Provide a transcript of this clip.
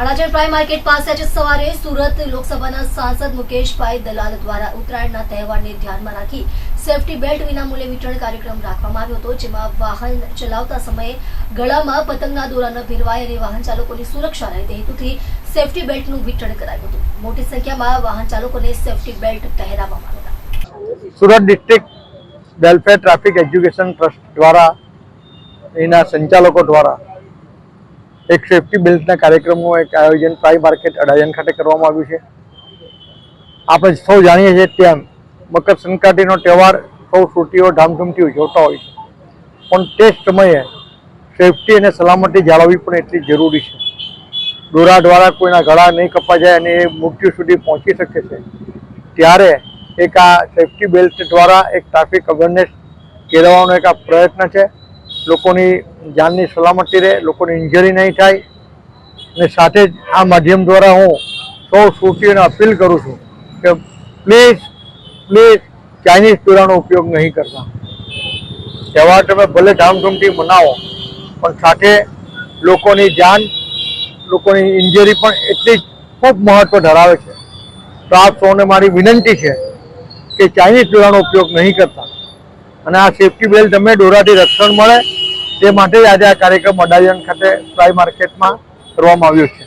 Adajan prime market પાસે આજે સવારે સુરત લોકસભાના સાંસદ મુકેશભાઈ દલાલ દ્વારા ઉત્તરાયણના તહેવારને ધ્યાનમાં રાખી સેફટી બેલ્ટ વિનામૂલ્યે વિતરણ કાર્યક્રમ રાખવામાં આવ્યો હતો, જેમાં વાહન ચલાવતા સમયે ગળામાં પતંગના દોરા ન ભેરવાય અને વાહન ચાલકોની સુરક્ષા રહે તે હેતુથી સેફટી બેલ્ટનું વિતરણ કરાયું હતું. મોટી સંખ્યામાં વાહન ચાલકોને સેફટી બેલ્ટ પહેરાવવામાં આવ્યા Surat district welfare traffic education trust દ્વારા, એના સંચાલકો દ્વારા એક સેફટી બેલ્ટના કાર્યક્રમનું એક આયોજન પ્રાઈ માર્કેટ અડાજણ ખાતે કરવામાં આવ્યું છે. આપણે સૌ જાણીએ છીએ તેમ મકર સંક્રાંતિનો તહેવાર, સૌ સુરતીઓ ધામધૂમથી ઉજવતા હોય છે. પણ તે સમયે સેફટી અને સલામતી જાળવવી પણ એટલી જરૂરી છે. દોરા દ્વારા કોઈના ગળા નહીં કપા જાય અને એ મૃત્યુ સુધી પહોંચી શકે છે. ત્યારે એક આ સેફટી બેલ્ટ દ્વારા એક ટ્રાફિક અવેરનેસ કેળવવાનો એક આ પ્રયત્ન છે. લોકોની જાનની સલામતી રહે, લોકોની ઇન્જરી નહીં થાય. અને સાથે જ આ માધ્યમ દ્વારા હું સૌ સુરતીઓને અપીલ કરું છું કે પ્લીઝ પ્લીઝ ચાઇનીઝ દોરાનો ઉપયોગ નહીં કરતા. તહેવાર તમે ભલે ધામધૂમથી મનાવો, પણ સાથે લોકોની જાન, લોકોની ઇન્જરી પણ એટલી જ ખૂબ મહત્વ ધરાવે છે. તો આપ સૌને મારી વિનંતી છે કે ચાઇનીઝ દોરાનો ઉપયોગ નહીં કરતા. અને આ સેફટી બેલ્ટ તમે દોરાથી રક્ષણ મળે. તે માટે આજે આ કાર્યક્રમ અડાજણ ખાતે ફ્લાય માર્કેટમાં કરવામાં આવ્યો છે.